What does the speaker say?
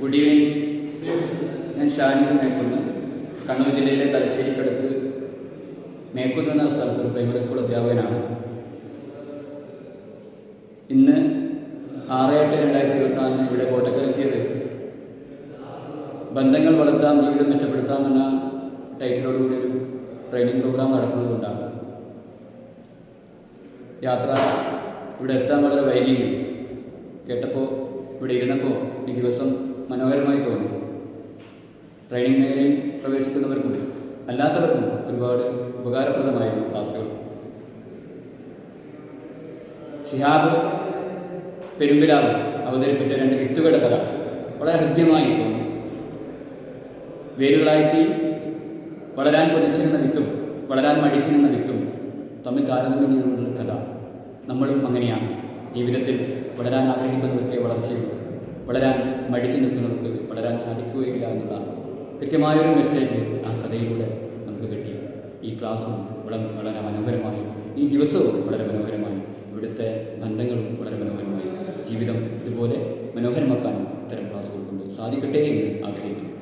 Good evening ഞാൻ ഷാനിദ് മേക്കുന്ന് കണ്ണൂർ ജില്ലയിലെ തലശ്ശേരിക്കടുത്ത് മേക്കുന്ന് എന്ന സ്ഥലത്ത് ഒരു പ്രൈമറി സ്കൂൾ അധ്യാപകനാണ്. ഇന്ന് ആറ് എട്ട് രണ്ടായിരത്തി ഇരുപത്തിനാലിന് ഇവിടെ കോട്ടക്കലെത്തിയത് ബന്ധങ്ങൾ വളർത്താം ജീവിതം മെച്ചപ്പെടുത്താം എന്ന ടൈറ്റിലോടുകൂടി ഒരു ട്രെയിനിങ് പ്രോഗ്രാം നടക്കുന്നത് കൊണ്ടാണ്. യാത്ര ഇവിടെ എത്താൻ വളരെ വൈകിയും കേട്ടപ്പോൾ ഇവിടെ ഇരുന്നപ്പോൾ ഈ ദിവസം മനോഹരമായി തോന്നി. ട്രെയിനിങ് മേഖലയിൽ പ്രവേശിക്കുന്നവർക്കും അല്ലാത്തവർക്കും ഒരുപാട് ഉപകാരപ്രദമായിരുന്നു ക്ലാസ്സുകൾ. ഷിഹാബ് പെരുമ്പിലാവ് അവതരിപ്പിച്ച രണ്ട് വിത്തുകളുടെ കഥ വളരെ ഹൃദ്യമായി തോന്നി. വേരുകളായെത്തി വളരാൻ കൊതിച്ചിരുന്ന വിത്തും വളരാൻ മടിച്ചിരുന്ന വിത്തും തമ്മിൽ താരതമ്യം ചെയ്തുകൊണ്ടുള്ള കഥ നമ്മളും അങ്ങനെയാണ്. ജീവിതത്തിൽ വളരാൻ ആഗ്രഹിക്കുന്നവർക്ക് വളർച്ചയുള്ളൂ. വളരാൻ മടിച്ചു നിൽക്കുന്നവർക്ക് വളരാൻ സാധിക്കുകയില്ല എന്നുള്ള കൃത്യമായൊരു മെസ്സേജ് ആ കഥയിലൂടെ നമുക്ക് കിട്ടി. ഈ ക്ലാസ്സും വളരെ വളരെ മനോഹരമായി ഈ ദിവസവും വളരെ മനോഹരമായി ഇവിടുത്തെ ബന്ധങ്ങളും വളരെ മനോഹരമായി ജീവിതം ഇതുപോലെ മനോഹരമാക്കാൻ ഇത്തരം ക്ലാസ്സുകൾ കൊണ്ട് സാധിക്കട്ടെ എന്ന് ആഗ്രഹിക്കുന്നു.